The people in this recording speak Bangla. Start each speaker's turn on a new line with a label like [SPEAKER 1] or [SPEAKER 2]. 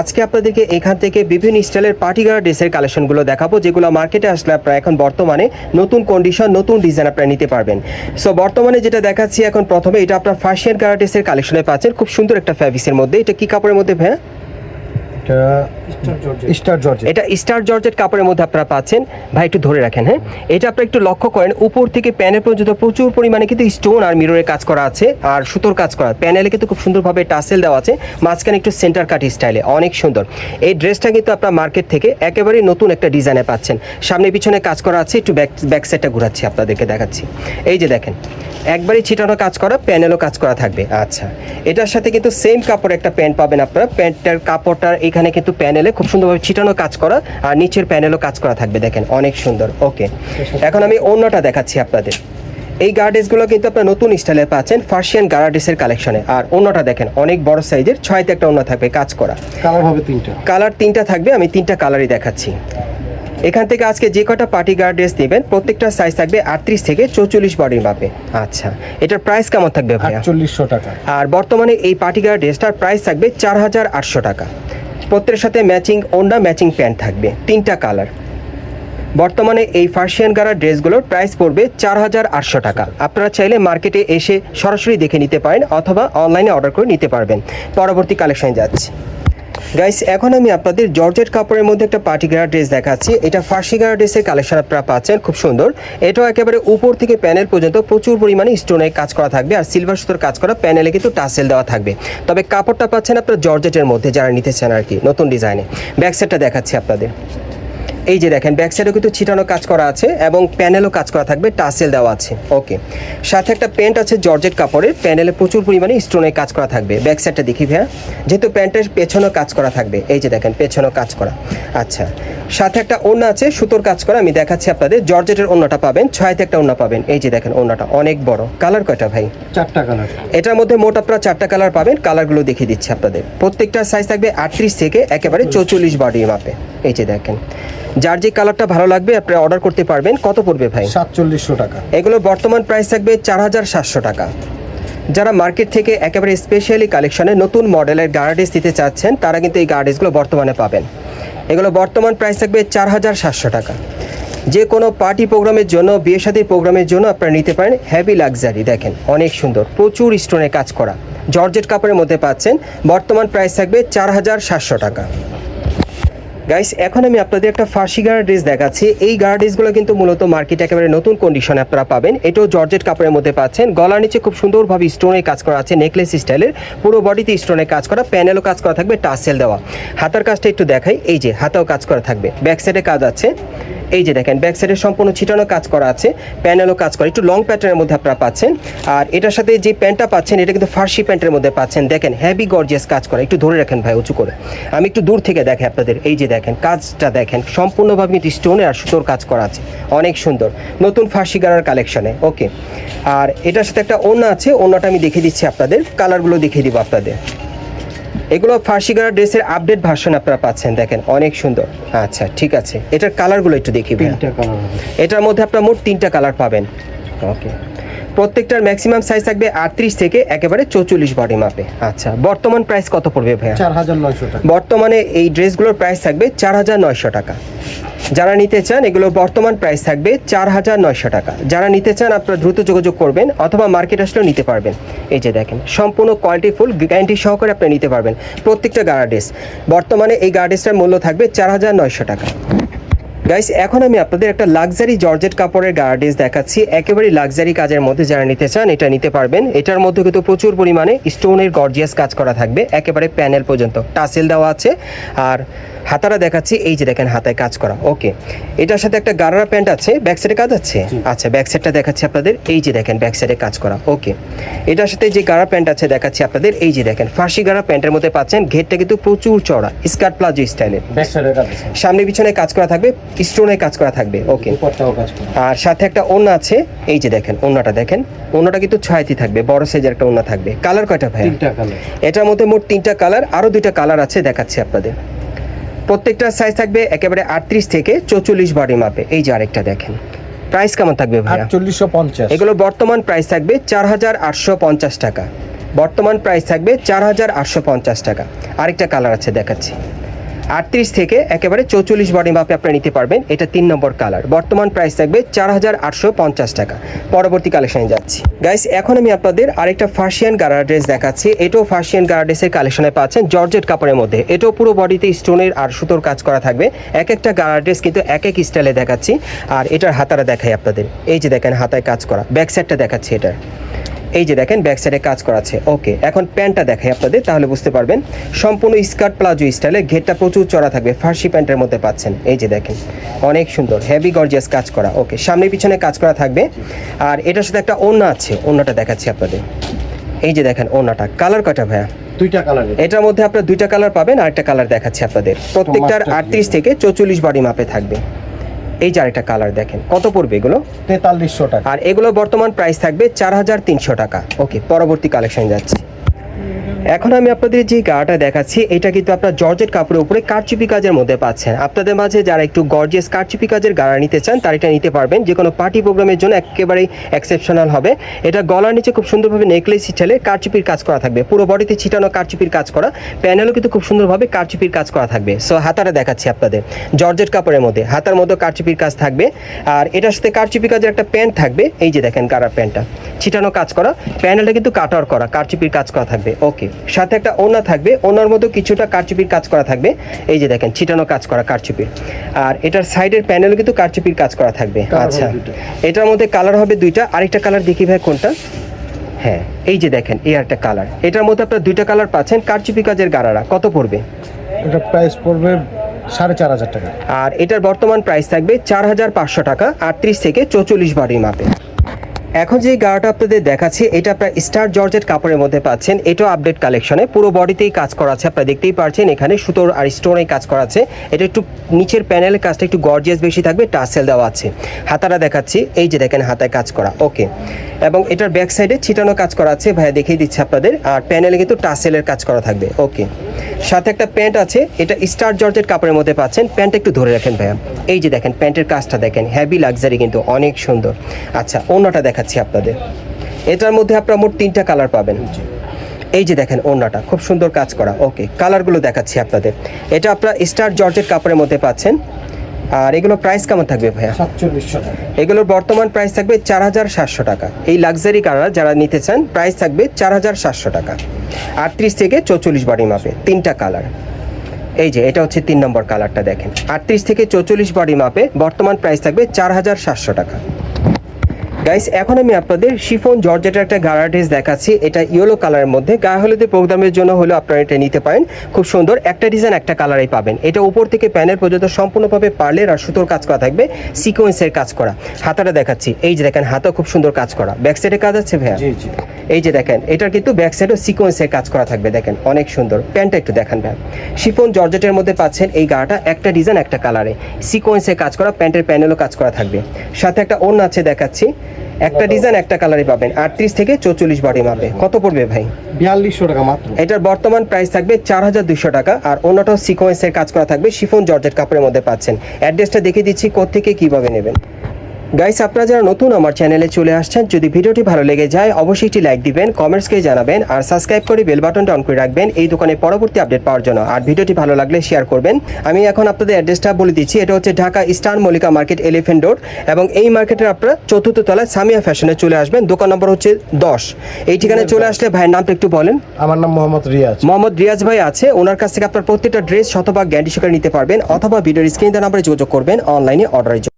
[SPEAKER 1] আজকে আপনাদেরকে এখান থেকে বিভিন্ন স্টাইলের পার্টিগার ড্রেসের কালেকশনগুলো দেখাবো, যেগুলো মার্কেটে আসলে আপনারা এখন বর্তমানে নতুন কন্ডিশন নতুন ডিজাইন আপনারা নিতে পারবেন। সো বর্তমানে যেটা দেখাচ্ছি এখন প্রথমে, এটা আপনার ফার্সিয়ান গারা ড্রেসের কালেকশনে পাচ্ছেন। খুব সুন্দর একটা ফ্যাব্রিক্সের মধ্যে। এটা কি কাপড়ের মধ্যে ভাইয়া?
[SPEAKER 2] এটা স্টার জর্জেট
[SPEAKER 1] এটা স্টার জর্জেট কাপড়ের মধ্যে আপনারা পাচ্ছেন। ভাই একটু ধরে রাখেন হ্যাঁ? এটা আপনারা একটু লক্ষ্য করেন উপর থেকে প্যানেল পর্যন্ত প্রচুর পরিমাণে কিন্তু স্টোন আর মিররের কাজ করা আছে আর সুতোর কাজ করা। প্যানেলে কিন্তু খুব সুন্দরভাবে টাসেল দেওয়া আছে মাঝখানে একটু সেন্টার কাট স্টাইলে অনেক সুন্দর। এই ড্রেসটা কিন্তু আপনার মার্কেট থেকে একেবারেই নতুন একটা ডিজাইনে পাচ্ছেন। সামনে পিছনে কাজ করা আছে একটু ব্যাক ব্যাক সাইডটা ঘুরাচ্ছি আপনাদেরকে দেখাচ্ছি। এই যে দেখেন একবারই ছিটানো কাজ করা প্যানেলও কাজ করা থাকবে। আচ্ছা এটার সাথে কিন্তু সেম কাপড় একটা প্যান্ট পাবেন আপনারা। প্যান্টটার কাপড়টার এখানে কিন্তু প্যানেলে খুব সুন্দরভাবে ছিটানো কাজ করা আর নিচের প্যানেলও কাজ করা থাকবে দেখেন অনেক সুন্দর। ওকে এখন আমি অন্যটা দেখাচ্ছি আপনাদের। এই গার্ডেসগুলো কিন্তু আপনার নতুন স্টাইলে পাচ্ছেন ফার্সিয়ান গার্ডেসের কালেকশনে আর অন্যটা দেখেন অনেক বড় সাইজের ছয়তে একটা অন্য থাকবে কাজ করা।
[SPEAKER 2] কালার হবে তিনটা।
[SPEAKER 1] কালার তিনটা থাকবে আমি তিনটা কালারই দেখাচ্ছি। এখান থেকে আজকে যে কটা পার্টি গার্ড ড্রেস নেবেন প্রত্যেকটা সাইজ থাকবে আটত্রিশ থেকে চৌচল্লিশ বডির মাপে। আচ্ছা এটার প্রাইস কেমন থাকবে ভাইয়া?
[SPEAKER 2] আটচল্লিশশো টাকা।
[SPEAKER 1] আর বর্তমানে এই পার্টি গার্ড ড্রেসটার প্রাইস থাকবে চার হাজার আটশো টাকা। প্রত্যেকের সাথে ম্যাচিং ওন্ডা ম্যাচিং প্যান্ট থাকবে, তিনটা কালার। বর্তমানে এই ফার্সিয়ান গারা ড্রেসগুলোর প্রাইস পড়বে চার হাজার আটশো টাকা। আপনারা চাইলে মার্কেটে এসে সরাসরি দেখে নিতে পারেন অথবা অনলাইনে অর্ডার করে নিতে পারবেন। পরবর্তী কালেকশনে যাচ্ছি। গাইস এখন আমি আপনাদের জর্জেট কাপড়ের মধ্যে একটা পার্টিকুলার ড্রেস দেখাচ্ছি। এটা ফার্সি গারা ড্রেসের কালেকশন আপনারা পাচ্ছেন, খুব সুন্দর। এটাও একেবারে উপর থেকে প্যানেল পর্যন্ত প্রচুর পরিমাণে স্টোনের কাজ করা থাকবে আর সিলভার সুতোর কাজ করা প্যানেলে কিন্তু টাসেল দেওয়া থাকবে। তবে কাপড়টা পাচ্ছেন আপনার জর্জেটের মধ্যে যারা নিতে চান আর কি, নতুন ডিজাইনে ব্যাক সাইডটা দেখাচ্ছি আপনাদের। এই যে দেখেন ব্যাক সাইডেও কিন্তু ছিটানো কাজ করা আছে এবং প্যানেলও কাজ করা থাকবে টাসেল দেওয়া আছে। ওকে সাথে একটা প্যান্ট আছে জর্জেট কাপড়ের প্যানেলে প্রচুর পরিমাণে স্টোনের কাজ করা থাকবে। ব্যাক সাইডটা দেখি ভাইয়া। যেহেতু প্যান্টের পেছনেও কাজ করা থাকবে এই যে দেখেন পেছনেও কাজ করা। আচ্ছা। সাথে একটা ওড়না আছে সুতোর কাজ করা আমি দেখাচ্ছি আপনাদের। জর্জেটের ওড়নাটা পাবেন ছয়তে একটা ওড়না পাবেন। এই যে দেখেন ওড়নাটা অনেক বড়। কালার কয়টা ভাই?
[SPEAKER 2] চারটা কালার
[SPEAKER 1] এটার মধ্যে মোট আপনারা চারটা কালার পাবেন কালারগুলো দেখিয়ে দিচ্ছি আপনাদের। প্রত্যেকটা সাইজ থাকবে আটত্রিশ থেকে একেবারে চৌচল্লিশ বডি মাপে এই যে দেখেন যার যে কালারটা ভালো লাগবে আপনি অর্ডার করতে পারবেন। কত পড়বে ভাই?
[SPEAKER 2] সাতচল্লিশশো টাকা।
[SPEAKER 1] এগুলো বর্তমান প্রাইস থাকবে চার হাজার সাতশো টাকা। যারা মার্কেট থেকে একেবারে স্পেশালি কালেকশনে নতুন মডেলের গার্ডেস দিতে চাচ্ছেন তারা কিন্তু এই গার্ডেসগুলো বর্তমানে পাবেন। এগুলো বর্তমান প্রাইস থাকবে চার হাজার সাতশো টাকা। যে কোনো পার্টি প্রোগ্রামের জন্য বিয়ে শাদীর প্রোগ্রামের জন্য আপনারা নিতে পারেন হ্যাভি লাক্সারি দেখেন অনেক সুন্দর প্রচুর স্টোনে কাজ করা। জর্জেট কাপড়ের মধ্যে পাচ্ছেন বর্তমান প্রাইস থাকবে চার হাজার সাতশো টাকা। গাইস এখন আমি আপনাদের একটা ফার্সি গার্ড ড্রেস দেখাচ্ছি। এই গার্ড ড্রেসগুলো কিন্তু মূলত মার্কেট একেবারে নতুন কন্ডিশনে আপনারা পাবেন। এটাও জর্জেট কাপড়ের মধ্যে পাচ্ছেন। গলার নিচে খুব সুন্দরভাবে স্টোনের কাজ করা আছে নেকলেস স্টাইলের পুরো বডিতে স্টোনের কাজ করা প্যানেলও কাজ করা থাকবে টাসেল দেওয়া। হাতার কাজটা একটু দেখাই। এই যে, হাতাও কাজ করা থাকবে। ব্যাক সাইডে কাজ আছে। এই যে দেখেন ব্যাক সাইডে সম্পূর্ণ ছিটানো কাজ করা আছে প্যানেলও কাজ করা, একটু লং প্যাটার্নের মধ্যে আপনারা পাচ্ছেন। আর এটার সাথে যে প্যান্টটা পাচ্ছেন, এটা কিন্তু ফার্সি প্যান্টের মধ্যে পাচ্ছেন। দেখেন হ্যাভি গর্জিয়াস কাজ করা, একটু ধরে রাখেন ভাই, উঁচু করে। আমি একটু দূর থেকে দেখে আপনাদের, এই যে দেখেন, কাজটা দেখেন, সম্পূর্ণভাবে কিন্তু স্টোনের আর সুতোর কাজ করা আছে, অনেক সুন্দর। নতুন ফার্সি গারার কালেকশনে ওকে আর এটার সাথে একটা ওড়না আছে, ওড়নাটা আমি দেখিয়ে দিচ্ছি আপনাদের কালারগুলো দেখিয়ে দিব আপনাদের। এগুলো ফার্সি গারা ড্রেসের আপডেট ভার্সন আপনারা পাচ্ছেন দেখেন অনেক সুন্দর। আচ্ছা ঠিক আছে। এটার কালারগুলো একটু দেখি এটার মধ্যে আপনার মোট তিনটা কালার পাবেন। ওকে প্রত্যেকটার ম্যাক্সিমাম সাইজ থাকবে আটত্রিশ থেকে একেবারে চৌচল্লিশ বডি মাপে আচ্ছা বর্তমান প্রাইস কত পড়বে ভাইয়া?
[SPEAKER 2] চার হাজার নয়শো টাকা।
[SPEAKER 1] বর্তমানে এই ড্রেসগুলোর প্রাইস থাকবে চার হাজার নয়শো টাকা। যারা নিতে চান এগুলো বর্তমান প্রাইস থাকবে চার হাজার নয়শো টাকা। যারা নিতে চান, আপনারা দ্রুত যোগাযোগ করবেন অথবা মার্কেট আসলেও নিতে পারবেন। এই যে দেখেন, সম্পূর্ণ কোয়ালিটি ফুল গ্যারান্টি সহকারে আপনি নিতে পারবেন প্রত্যেকটা গার্ডেস বর্তমানে এই গার্ডেসটার মূল্য থাকবে চার হাজার নয়শো টাকা। গাইস এখন আমি আপনাদের একটা লাক্সারি জর্জেট কাপড়ের গার্ডেস দেখাচ্ছি। একেবারে লাক্সারি কাজের মধ্যে যারা নিতে চান এটা নিতে পারবেন। এটার মধ্যে কিন্তু প্রচুর পরিমাণে স্টোনের গর্জিয়াস কাজ করা থাকবে একেবারে প্যানেল পর্যন্ত। টাসেল দেওয়া আছে। আর হাতারা দেখাচ্ছি এই যে দেখেন হাতায় কাজ করা। ওকে এটার সাথে একটা গারারা প্যান্ট আছে। ব্যাক সাইডে কাজ আছে? আচ্ছা ব্যাক সাইডটা দেখাচ্ছি আপনাদের। এই যে দেখেন ব্যাক সাইডে কাজ করা। ওকে এটার সাথে যে গারা প্যান্ট আছে দেখাচ্ছি আপনাদের। এই যে দেখেন ফার্সি গারা প্যান্টের মধ্যে পাচ্ছেন। ঘেরটা কিন্তু প্রচুর চড়া স্কার্ট প্লাজো স্টাইলের সামনে পিছনে কাজ করা থাকবে। স্টোনে কাজ করা থাকবে ওকে। আর সাথে একটা ওড়না আছে এই যে দেখেন ওড়নাটা দেখেন। ওড়নাটা কিন্তু ছয়টি থাকবে বড় সাইজের একটা ওড়না থাকবে। কালার কয়টা ভাই
[SPEAKER 2] তিনটা কালার
[SPEAKER 1] এটার মধ্যে মোট তিনটা কালার আরও দুইটা কালার আছে দেখাচ্ছি আপনাদের। প্রত্যেকটা সাইজ থাকবে একেবারে আটত্রিশ থেকে চৌচল্লিশ বডি মাপে। এই যে আরেকটা দেখেন। প্রাইস কেমন থাকবে ভাইয়া?
[SPEAKER 2] আটচল্লিশশো পঞ্চাশ।
[SPEAKER 1] এগুলো বর্তমান প্রাইস থাকবে চার হাজার আটশো পঞ্চাশ টাকা। বর্তমান প্রাইস থাকবে চার হাজার আটশো পঞ্চাশ টাকা। আরেকটা কালার আছে দেখাচ্ছি। আটত্রিশ থেকে একেবারে চৌচল্লিশ বডি মাপে আপনারা নিতে পারবেন। এটা তিন নম্বর কালার বর্তমান প্রাইস থাকবে চার হাজার আটশো পঞ্চাশ টাকা। পরবর্তী কালেকশনে যাচ্ছি। গাইস এখন আমি আপনাদের আরেকটা ফার্সিয়ান গারা ড্রেস দেখাচ্ছি। এটাও ফার্সিয়ান গারা ড্রেসের কালেকশনে পাচ্ছেন জর্জেট কাপড়ের মধ্যে। এটাও পুরো বডিতে স্টোনের আর সুতোর কাজ করা থাকবে। এক একটা গারা ড্রেস কিন্তু এক এক স্টাইলে দেখাচ্ছি। আর এটার হাতারা দেখাই আপনাদের। এই যে দেখেন, হাতায় কাজ করা। ব্যাক সাইডটা দেখাচ্ছি এটার। এই যে দেখেন ব্যাক সাইডে কাজ করা আছে ওকে এখন প্যান্টটা দেখাই আপনাদের তাহলে বুঝতে পারবেন। সম্পূর্ণ স্কার্ট প্লাজো স্টাইলে ঘেরটা প্রচুর চড়া থাকবে ফার্সি প্যান্টের মধ্যে পাচ্ছেন। এই যে দেখেন অনেক সুন্দর হেভি গর্জিয়াস কাজ করা। ওকে সামনে পিছনে কাজ করা থাকবে। আর এটার সাথে একটা ওড়না আছে ওড়নাটা দেখাচ্ছি আপনাদের। এই যে দেখেন ওড়নাটা। কালার কটা ভাইয়া?
[SPEAKER 2] দুইটা কালার
[SPEAKER 1] এটার মধ্যে আপনার দুইটা কালার পাবেন আর একটা কালার দেখাচ্ছি আপনাদের। প্রত্যেকটার আটত্রিশ থেকে চৌচল্লিশ বডি মাপে থাকবে। এই যে আরেকটা কালার দেখেন কত পড়বে এগুলো?
[SPEAKER 2] তেতাল্লিশশো টাকা।
[SPEAKER 1] আর এগুলো বর্তমান প্রাইস থাকবে চার হাজার তিনশো টাকা। ওকে পরবর্তী কালেকশন যাচ্ছি। এখন আমি আপনাদের যে গাটা দেখাচ্ছি, এটা কিন্তু আপনার জর্জেট কাপড়ের উপরে কারচুপি কাজের মধ্যে পাচ্ছেন। আপনাদের মাঝে যারা একটু গর্জিয়াস কারচুপি কাজের গাড়া নিতে চান, তারা এটা নিতে পারবেন। যে কোনো পার্টি প্রোগ্রামের জন্য একেবারেই এক্সেপশনাল হবে। এটা গলার নিচে খুব সুন্দরভাবে নেকলেস ছেলে কারচুপির কাজ করা থাকবে। পুরো বডিতে ছিটানো কারচুপির কাজ করা। প্যানেলও কিন্তু খুব সুন্দরভাবে কারচুপির কাজ করা থাকবে। সো হাতাটা দেখাচ্ছি আপনাদের। জর্জেট কাপড়ের মধ্যে হাতার মধ্যে কারচুপির কাজ থাকবে। আর এটার সাথে কারচুপি কাজের একটা প্যান্ট থাকবে। এই যে দেখেন কারার প্যান্টটা। ছিটানো কাজ করা। প্যানেলটা কিন্তু কাটার করা। কারচুপির কাজ করা থাকবে। ওকে সাথে একটা ওনা থাকবে। ওনার মধ্যে কিছুটা কারচুপির কাজ করা থাকবে। এই যে দেখেন ছিটানো কাজ করা কারচুপির আর এটার সাইডের প্যানেলও কিন্তু কারচুপির কাজ করা থাকবে। আচ্ছা এটার মধ্যে কালার হবে দুইটা। আরেকটা কালার দেখি ভাই কোনটা? হ্যাঁ এই যে দেখেন এই একটা কালার এটার মধ্যে আপনার দুইটা কালার পাচ্ছেন কারচুপি কাজের গাড়ারা কত পড়বে?
[SPEAKER 2] এটা প্রাইস পড়বে সাড়ে চার হাজার টাকা।
[SPEAKER 1] আর এটার বর্তমান প্রাইস থাকবে চার হাজার পাঁচশো টাকা আটত্রিশ থেকে চৌচল্লিশ বাড়ির মাপে। এখন যে গাড়াটা আপনাদের দেখাচ্ছি, এটা আপনার স্টার জর্জেট কাপড়ের মধ্যে পাচ্ছেন। এটাও আপডেট কালেকশনে পুরো বডিতেই কাজ করা আছে, আপনারা দেখতেই পাচ্ছেন এখানে। সুতোর আর স্টোনে কাজ করা আছে। এটা একটু নিচের প্যানেলের কাজটা একটু গর্জিয়াস বেশি থাকবে টাসেল দেওয়া আছে। হাতারা দেখাচ্ছি। এই যে দেখেন, হাতায় কাজ করা। ওকে এবং এটার ব্যাক সাইডে ছিটানো কাজ করা আছে। ভাইয়া দেখিয়ে দিচ্ছে আপনাদের। আর প্যানেলে কিন্তু টাসেলের কাজ করা থাকবে। ওকে সাথে একটা প্যান্ট আছে। এটা স্টার জর্জেট কাপড়ের মধ্যে পাচ্ছেন। প্যান্ট একটু ধরে রাখেন ভাইয়া। এই যে দেখেন প্যান্টের কাজটা দেখেন। হ্যাভি লাক্সারি কিন্তু অনেক সুন্দর। আচ্ছা অন্যটা দেখাচ্ছি আপনাদের। এটার মধ্যে আপনারা মোট তিনটা কালার পাবেন। এই যে দেখেন ওড়নাটা খুব সুন্দর কাজ করা। ওকে কালারগুলো দেখাচ্ছি আপনাদের। এটা আপনারা স্টার জর্জের কাপড়ের মধ্যে পাচ্ছেন। আর এগুলো প্রাইস কেমন থাকবে ভাইয়া?
[SPEAKER 2] সাতচল্লিশশো টাকা।
[SPEAKER 1] এগুলোর বর্তমান প্রাইস থাকবে চার হাজার সাতশো টাকা। এই লাক্সারি কালার যারা নিতে চান প্রাইস থাকবে চার হাজার সাতশো টাকা। আটত্রিশ থেকে চৌচল্লিশ বডি মাপে তিনটা কালার এই যে এটা হচ্ছে তিন নম্বর কালারটা দেখেন। আটত্রিশ থেকে চৌচল্লিশ বডি মাপে বর্তমান প্রাইস থাকবে চার হাজার সাতশো টাকা। গাইস এখন আমি আপনাদের শিফন জর্জেটের একটা গাড়া ড্রেস দেখাচ্ছি। এটা ইয়েলো কালারের মধ্যে। গায়ে হলুদের প্রোগ্রামের জন্য হলো আপনারা এটা নিতে পারেন। খুব সুন্দর। একটা ডিজাইন একটা কালারেই পাবেন। এটা উপর থেকে প্যানেল পর্যন্ত সম্পূর্ণভাবে পার্লের আর সুতোর কাজ করা থাকবে। সিকোয়েন্সের কাজ করা। হাতাটা দেখাচ্ছি। এই যে দেখেন হাতা খুব সুন্দর কাজ করা। ব্যাক সাইডে কাজ আছে ভাইয়া?
[SPEAKER 2] জি জি।
[SPEAKER 1] এই যে দেখেন এটার কিন্তু ব্যাক সাইডও সিকোয়েন্সের কাজ করা থাকবে। দেখেন অনেক সুন্দর। প্যান্টটা একটু দেখান ভাই শিফন জর্জেটের মধ্যে পাচ্ছেন এই গাটা একটা ডিজাইন একটা কালারে সিকোয়েন্সের কাজ করা প্যান্টের প্যানেলও কাজ করা থাকবে। সাথে একটা অন্য আছে দেখাচ্ছি। একটা ডিজাইন একটা কালারই পাবেন। আটত্রিশ থেকে চৌচল্লিশ বডি মাপে কত পড়বে ভাই?
[SPEAKER 2] বিয়াল্লিশশো টাকা মাত্র।
[SPEAKER 1] এটার বর্তমান প্রাইস থাকবে চার হাজার দুশো টাকা আর অন্যটাও সিকোয়েন্সের কাজ করা থাকবে শিফন জর্জেট কাপড়ের মধ্যে পাচ্ছেন। অ্যাড্রেসটা দেখিয়ে দিচ্ছি কোথেকে কীভাবে নেবেন। গাইস আপনারা যারা নতুন আমার চ্যানেলে চলে আসছেন যদি ভিডিওটি ভালো লেগে যায় অবশ্যই একটি লাইক দিবেন কমেন্টসকে জানাবেন আর সাবস্ক্রাইব করে বেল বাটনটা অন করে রাখবেন এই দোকানে পরবর্তী আপডেট পাওয়ার জন্য। আর ভিডিওটি ভালো লাগলে শেয়ার করবেন। আমি এখন আপনাদের অ্যাড্রেসটা বলে দিচ্ছি এটা হচ্ছে Dhaka star Mallika market elephant road এবং এই মার্কেটের আপনারা চতুর্থ তলায় সামিয়া ফ্যাশনে চলে আসবেন দোকান নম্বর হচ্ছে দশ। এই ঠিকানায় চলে আসলে ভাইয়ের নামটা একটু বলেন।
[SPEAKER 2] আমার নাম মোহাম্মদ রিয়াজ।
[SPEAKER 1] মোহাম্মদ রিয়াজ ভাই আছে ওনার কাছ থেকে আপনার প্রত্যেকটা ড্রেস শতভাগ গ্যারান্টি সহকারে নিতে পারবেন অথবা ভিডিওর স্ক্রিন নাম্বারে যোগাযোগ করবেন অনলাইনে অর্ডারের জন্য।